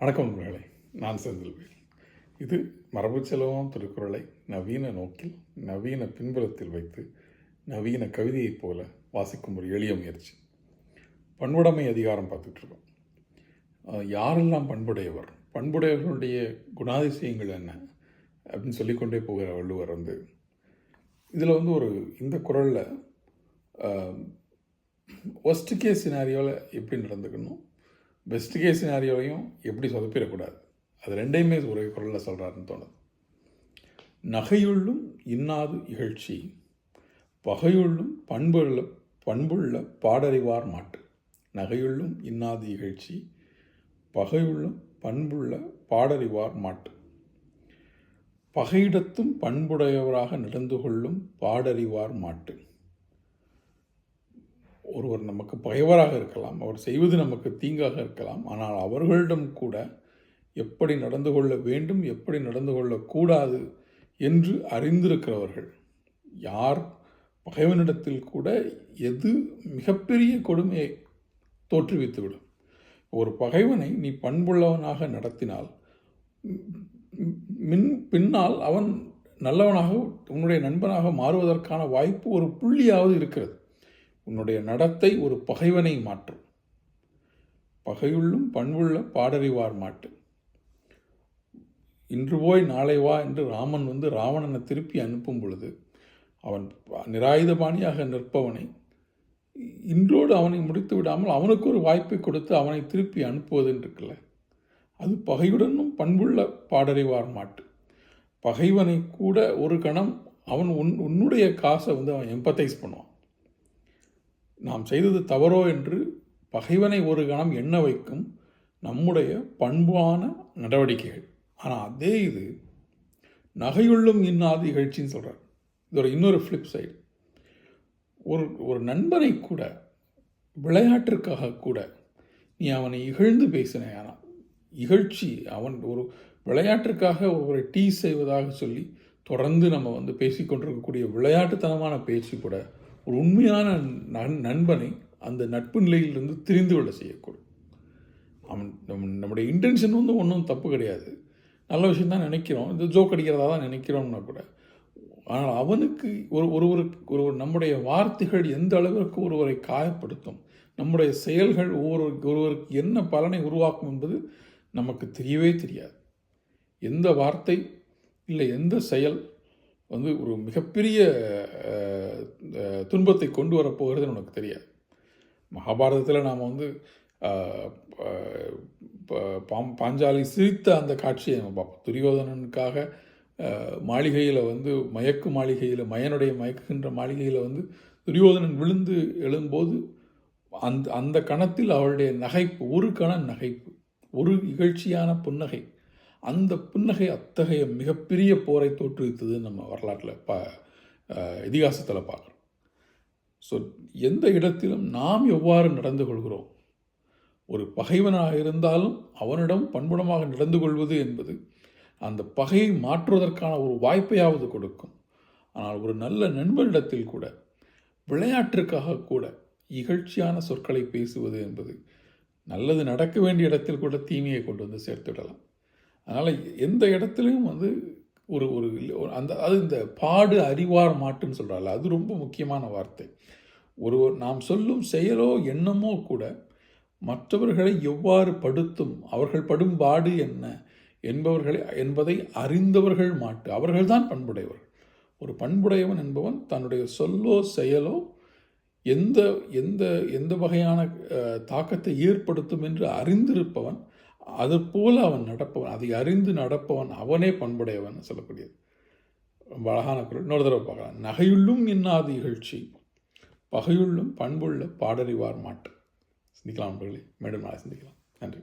வணக்கம் நண்பர்களே நான் செந்தில்வேல். இது மரபு செலவம் திருக்குறளை நவீன நோக்கில் நவீன பின்புலத்தில் வைத்து நவீன கவிதையைப் போல வாசிக்கும் ஒரு எளிய முயற்சி. பண்புடைமை அதிகாரம் பார்த்துட்ருக்கோம். யாரெல்லாம் பண்புடையவர்? பண்புடையவர்களுடைய குணாதிசயங்கள் என்ன? அப்படின்னு சொல்லிக்கொண்டே போகிற வள்ளுவர் வந்து இதில் வந்து ஒரு இந்த குரலில் ஒஸ்ட் கேஸ் சினாரியோவில் எப்படி நடந்துக்கணும்? பெஸ்ட் கேஸ் சினாரியோவையும் எப்படி சொதப்பிடக்கூடாது? அது ரெண்டையுமே ஒரே குரலில் சொல்கிறாருன்னு தோணுது. நகையுள்ளும் இன்னாது இகழ்ச்சி பகையுள்ளும் பண்புள்ள பண்புள்ள பாடறிவார் மாட்டு. நகையுள்ளும் இன்னாது இகழ்ச்சி பகையுள்ளும் பண்புள்ள பாடறிவார் மாட்டு. பகையிடத்தும் பண்புடையவராக நடந்து கொள்ளும் பாடறிவார் மாட்டு. ஒருவர் நமக்கு பகைவராக இருக்கலாம் அவர் செய்வது நமக்கு தீங்காக இருக்கலாம். ஆனால் அவர்களிடம் கூட எப்படி நடந்து கொள்ள வேண்டும் எப்படி நடந்து கொள்ளக்கூடாது என்று அறிந்திருக்கிறவர்கள். யார்? பகைவனிடத்தில் கூட எது மிகப்பெரிய கொடுமையை தோற்றுவித்துவிடும். ஒரு பகைவனை நீ பண்புள்ளவனாக நடத்தினால் மின் பின்னால் அவன் நல்லவனாக உன்னுடைய நண்பனாக மாறுவதற்கான வாய்ப்பு ஒரு புள்ளியாவது இருக்கிறது. உன்னுடைய நடத்தை ஒரு பகைவனை மாற்றும். பகையுள்ளும் பண்புள்ள பாடறிவார் மாட்டு. இன்று போய் நாளை வா என்று ராமன் வந்து ராவணனை திருப்பி அனுப்பும் பொழுது அவன் நிராயுதபாணியாக நிற்பவனை இன்றோடு அவனை முடித்து விடாமல் அவனுக்கு ஒரு வாய்ப்பை கொடுத்து அவனை திருப்பி அனுப்புவது இருக்குல்ல அது பகையுடனும் பண்புள்ள பாடறிவார் மாட்டு. பகைவனை கூட ஒரு கணம் அவன் உன் உன்னுடைய காசை வந்து அவன் எம்பத்தைஸ் பண்ணுவான். நாம் செய்தது தவறோ என்று பகைவனை ஒரு கணம் எண்ண வைக்கும் நம்முடைய பண்பான நடவடிக்கைகள். ஆனால் அதே இது நகையுள்ளும் இன்னாது இகழ்ச்சின்னு சொல்கிறார் இதோட இன்னொரு ஃப்ளிப் சைடு ஒரு ஒரு நண்பனை கூட விளையாட்டிற்காக கூட நீ அவனை இகழ்ந்து பேசினே ஆனால் இகழ்ச்சி அவன் ஒரு விளையாட்டிற்காக ஒருவரை டீ செய்வதாக சொல்லி தொடர்ந்து நம்ம வந்து பேசிக்கொண்டிருக்கக்கூடிய விளையாட்டுத்தனமான பேச்சு கூட ஒரு உண்மையான நன் நண்பனை அந்த நட்பு நிலையிலிருந்து திரிந்து விட செய்யக்கூடும். அவன் நம் நம்முடைய இன்டென்ஷன் வந்து ஒன்றும் தப்பு கிடையாது. நல்ல விஷயம் தான் நினைக்கிறோம். இந்த ஜோக் அடிக்கிறதா தான் நினைக்கிறோம்னா கூட ஆனால் அவனுக்கு ஒரு ஒருவருக்கு ஒரு நம்முடைய வார்த்தைகள் எந்த அளவிற்கு ஒருவரை காயப்படுத்தும் நம்முடைய செயல்கள் ஒவ்வொரு ஒருவருக்கு என்ன பலனை உருவாக்கும் என்பது நமக்கு தெரியவே தெரியாது. எந்த வார்த்தை இல்லை எந்த செயல் வந்து ஒரு மிகப்பெரிய துன்பத்தை கொண்டு வரப்போகிறதுன்னு உனக்கு தெரியாது. மகாபாரதத்தில் நாம் வந்து பாம் பாஞ்சாலி சிரித்த அந்த காட்சியை நம்ம பார்ப்போம். துரியோதனனுக்காக மாளிகையில் வந்து மயக்கு மாளிகையில் மயனுடைய மயக்குகின்ற மாளிகையில் வந்து துரியோதனன் விழுந்து எழும்போது அந்த அந்த கணத்தில் அவளுடைய நகைப்பு ஒரு கண நகைப்பு ஒரு இகழ்ச்சியான புன்னகை அந்த புன்னகை அத்தகைய மிகப்பெரிய போரை தோற்றுவித்தது நம்ம வரலாற்றில் ப இதிகாசத்தில் பார்க்குறோம். ஸோ எந்த இடத்திலும் நாம் எவ்வாறு நடந்து கொள்கிறோம்? ஒரு பகைவனாக இருந்தாலும் அவனிடம் பண்புடமாக நடந்து கொள்வது என்பது அந்த பகையை மாற்றுவதற்கான ஒரு வாய்ப்பையாவது கொடுக்கும். ஆனால் ஒரு நல்ல நண்பனிடத்தில் கூட விளையாட்டிற்காக கூட இகழ்ச்சியான சொற்களை பேசுவது என்பது நல்லது நடக்க வேண்டிய இடத்தில் கூட தீமையை கொண்டு வந்து சேர்த்துவிடலாம். அதனால் எந்த இடத்துலையும் வந்து ஒரு ஒரு அந்த அது இந்த பாடு அறிவார் மாட்டுன்னு சொல்கிறாள் அது ரொம்ப முக்கியமான வார்த்தை. ஒரு நாம் சொல்லும் செயலோ எண்ணமோ கூட மற்றவர்களை எவ்வாறு படுத்தும் அவர்கள் படும் பாடு என்ன என்பவர்களை என்பதை அறிந்தவர்கள் மாட்டு அவர்கள்தான் பண்புடையவர்கள் ஒரு பண்புடையவன் என்பவன் தன்னுடைய சொல்லோ செயலோ எந்த எந்த எந்த வகையான தாக்கத்தை ஏற்படுத்தும் என்று அறிந்திருப்பவன் அதுபோல் அவன் நடப்பவன் அதை அறிந்து நடப்பவன் அவனே பண்புடையவன் சொல்லக்கூடியது. ரொம்ப அழகான குரல். இன்னொரு தடவை பார்க்கலாம். நகையுள்ளும் இன்னாது இகழ்ச்சி. பகையுள்ளும் பண்புள்ள பாடறிவார் மாட்டு. சிந்திக்கலாம் நண்பர்களே. மீண்டும் நாளை சிந்திக்கலாம். நன்றி.